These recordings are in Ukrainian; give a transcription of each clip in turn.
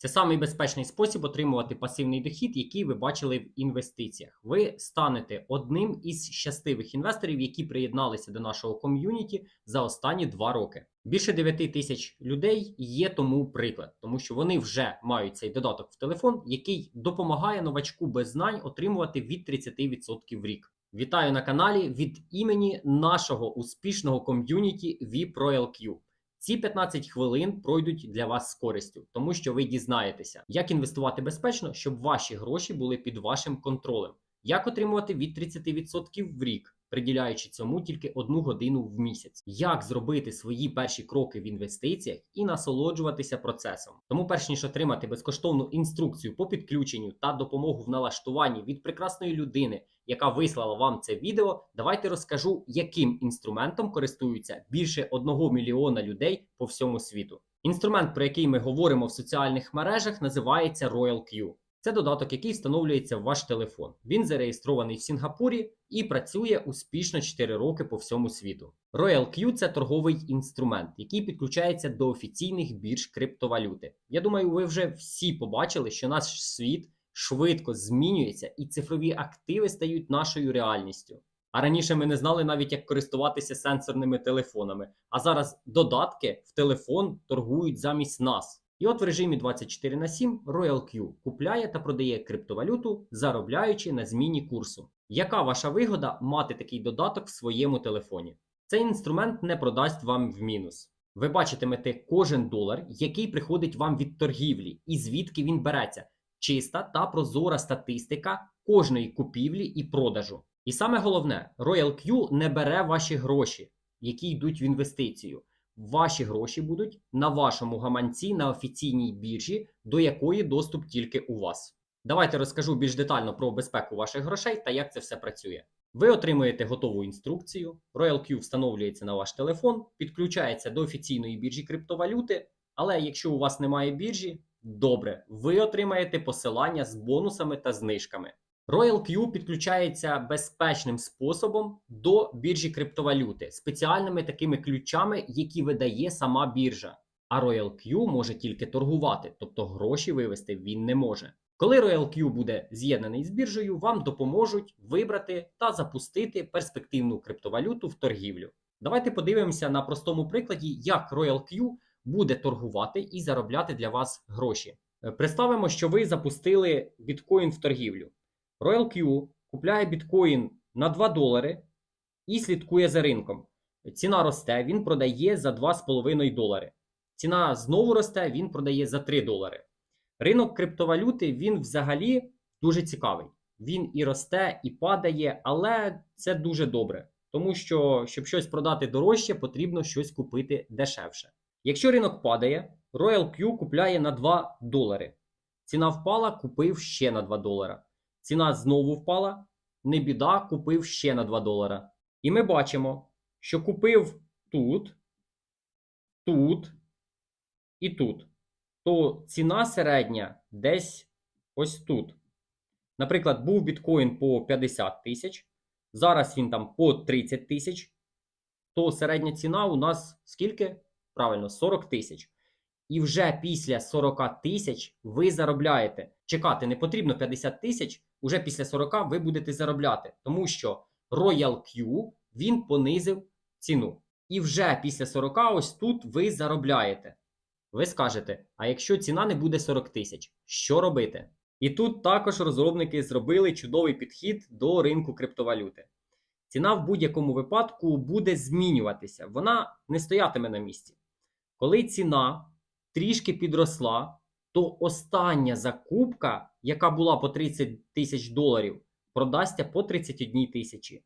Це самий безпечний спосіб отримувати пасивний дохід, який ви бачили в інвестиціях. Ви станете одним із щасливих інвесторів, які приєдналися до нашого ком'юніті за останні два роки. Більше 9 тисяч людей є тому приклад, тому що вони вже мають цей додаток в телефон, який допомагає новачку без знань отримувати від 30% в рік. Вітаю на каналі від імені нашого успішного ком'юніті VIP Royal Q. Ці 15 хвилин пройдуть для вас з користю, тому що ви дізнаєтеся, як інвестувати безпечно, щоб ваші гроші були під вашим контролем, як отримувати від 30% в рік, приділяючи цьому тільки одну годину в місяць, як зробити свої перші кроки в інвестиціях і насолоджуватися процесом. Тому, перш ніж отримати безкоштовну інструкцію по підключенню та допомогу в налаштуванні від прекрасної людини, яка вислала вам це відео, давайте розкажу, яким інструментом користуються більше 1 мільйона людей по всьому світу. Інструмент, про який ми говоримо в соціальних мережах, називається Royal Q. Це додаток, який встановлюється в ваш телефон. Він зареєстрований в Сінгапурі і працює успішно 4 роки по всьому світу. Royal Q – це торговий інструмент, який підключається до офіційних бірж криптовалюти. Я думаю, ви вже всі побачили, що наш світ швидко змінюється, і цифрові активи стають нашою реальністю. А раніше ми не знали навіть, як користуватися сенсорними телефонами. А зараз додатки в телефон торгують замість нас. І от в режимі 24 на 7 Royal Q купляє та продає криптовалюту, заробляючи на зміні курсу. Яка ваша вигода мати такий додаток в своєму телефоні? Цей інструмент не продасть вам в мінус. Ви бачитимете кожен долар, який приходить вам від торгівлі, і звідки він береться. Чиста та прозора статистика кожної купівлі і продажу. І саме головне, Royal Q не бере ваші гроші, які йдуть в інвестицію. Ваші гроші будуть на вашому гаманці на офіційній біржі, до якої доступ тільки у вас. Давайте розкажу більш детально про безпеку ваших грошей та як це все працює. Ви отримуєте готову інструкцію. Royal Q встановлюється на ваш телефон, підключається до офіційної біржі криптовалюти. Але якщо у вас немає біржі, добре, ви отримаєте посилання з бонусами та знижками. Royal Q підключається безпечним способом до біржі криптовалюти, спеціальними такими ключами, які видає сама біржа. А Royal Q може тільки торгувати, тобто гроші вивести він не може. Коли Royal Q буде з'єднаний з біржею, вам допоможуть вибрати та запустити перспективну криптовалюту в торгівлю. Давайте подивимося на простому прикладі, як Royal Q буде торгувати і заробляти для вас гроші. Е, Представимо, що ви запустили біткоін в торгівлю. Royal Q купляє біткоін на 2 долари і слідкує за ринком. Ціна росте, він продає за 2,5 долари. Ціна знову росте, він продає за 3 долари. Ринок криптовалюти він взагалі дуже цікавий. Він і росте, і падає, але це дуже добре. Тому що, щоб щось продати дорожче, потрібно щось купити дешевше. Якщо ринок падає, Royal Q купляє на 2 долари. Ціна впала, купив ще на 2 долара. Ціна знову впала, не біда, купив ще на 2 долара. І ми бачимо, що купив тут, тут і тут. То ціна середня десь ось тут. Наприклад, був біткоін по 50 тисяч, зараз він там по 30 тисяч, то середня ціна у нас скільки? Правильно, 40 тисяч. І вже після 40 тисяч ви заробляєте. Чекати не потрібно 50 тисяч, уже після 40 ви будете заробляти, тому що Royal Q він понизив ціну. І вже після 40 ось тут ви заробляєте. Ви скажете, а якщо ціна не буде 40 тисяч, що робити? І тут також розробники зробили чудовий підхід до ринку криптовалюти. Ціна в будь-якому випадку буде змінюватися, вона не стоятиме на місці. Коли ціна трішки підросла, то остання закупка, яка була по 30 тисяч доларів, продасться по 31 тисячі.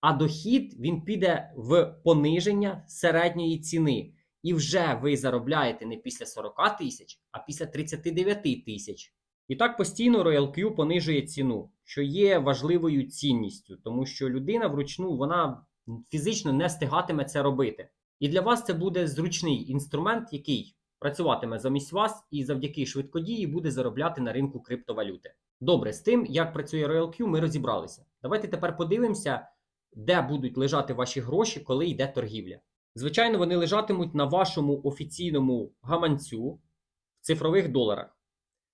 А дохід він піде в пониження середньої ціни. І вже ви заробляєте не після 40 тисяч, а після 39 тисяч. І так постійно Royal Q понижує ціну, що є важливою цінністю, тому що людина вручну вона фізично не встигатиме це робити. І для вас це буде зручний інструмент, який працюватиме замість вас і завдяки швидкодії буде заробляти на ринку криптовалюти. Добре, з тим, як працює Royal Q, ми розібралися. Давайте тепер подивимося, де будуть лежати ваші гроші, коли йде торгівля. Звичайно, вони лежатимуть на вашому офіційному гаманцю в цифрових доларах.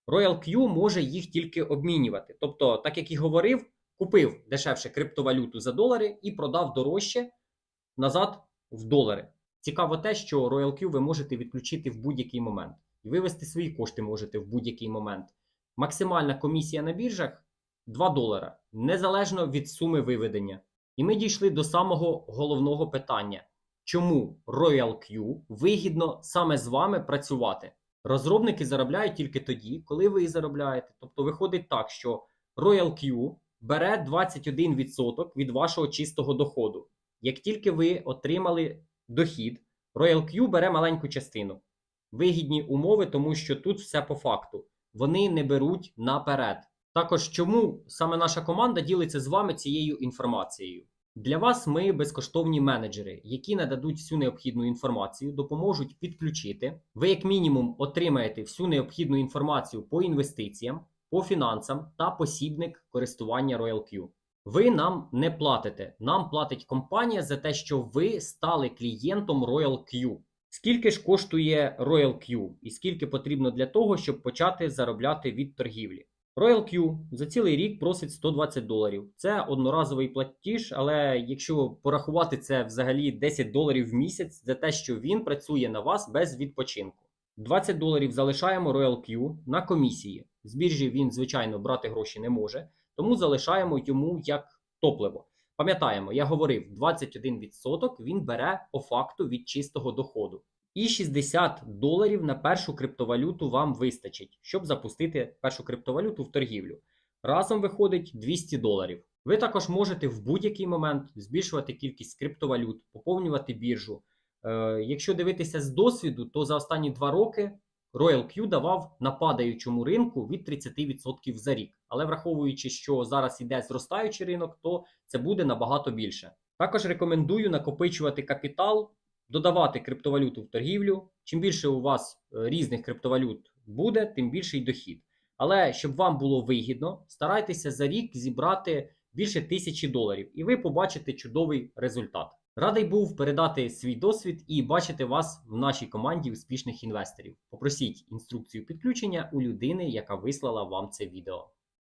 Royal Q може їх тільки обмінювати. Тобто, так як і говорив, купив дешевше криптовалюту за долари і продав дорожче назад в долари. Цікаво те, що Royal Q ви можете відключити в будь-який момент. І вивести свої кошти можете в будь-який момент. Максимальна комісія на біржах 2 долара, незалежно від суми виведення. І ми дійшли до самого головного питання: чому Royal Q вигідно саме з вами працювати? Розробники заробляють тільки тоді, коли ви заробляєте. Тобто виходить так, що Royal Q бере 21% від вашого чистого доходу. Як тільки ви отримали дохід, Royal Q бере маленьку частину. Вигідні умови, тому що тут все по факту. Вони не беруть наперед. Також чому саме наша команда ділиться з вами цією інформацією? Для вас ми безкоштовні менеджери, які нададуть всю необхідну інформацію, допоможуть підключити. Ви, як мінімум, отримаєте всю необхідну інформацію по інвестиціям, по фінансам та посібник користування Royal Q. Ви нам не платите. Нам платить компанія за те, що ви стали клієнтом Royal Q. Скільки ж коштує Royal Q і скільки потрібно для того, щоб почати заробляти від торгівлі? Royal Q за цілий рік просить 120 доларів. Це одноразовий платіж, але якщо порахувати це взагалі 10 доларів в місяць за те, що він працює на вас без відпочинку. 20 доларів залишаємо Royal Q на комісії. З біржі він, звичайно, брати гроші не може, тому залишаємо йому як топливо. Пам'ятаємо, я говорив, 21% він бере по факту від чистого доходу. І 60 доларів на першу криптовалюту вам вистачить, щоб запустити першу криптовалюту в торгівлю. Разом виходить 200 доларів. Ви також можете в будь-який момент збільшувати кількість криптовалют, поповнювати біржу. Е, якщо дивитися з досвіду, то за останні два роки Royal Q давав на падаючому ринку від 30% за рік. Але враховуючи, що зараз іде зростаючий ринок, то це буде набагато більше. Також рекомендую накопичувати капітал, додавати криптовалюту в торгівлю. Чим більше у вас е, різних криптовалют буде, тим більший дохід. Але щоб вам було вигідно, старайтеся за рік зібрати більше тисячі доларів, і ви побачите чудовий результат. Радий був передати свій досвід і бачити вас в нашій команді успішних інвесторів. Попросіть інструкцію підключення у людини, яка вислала вам це відео.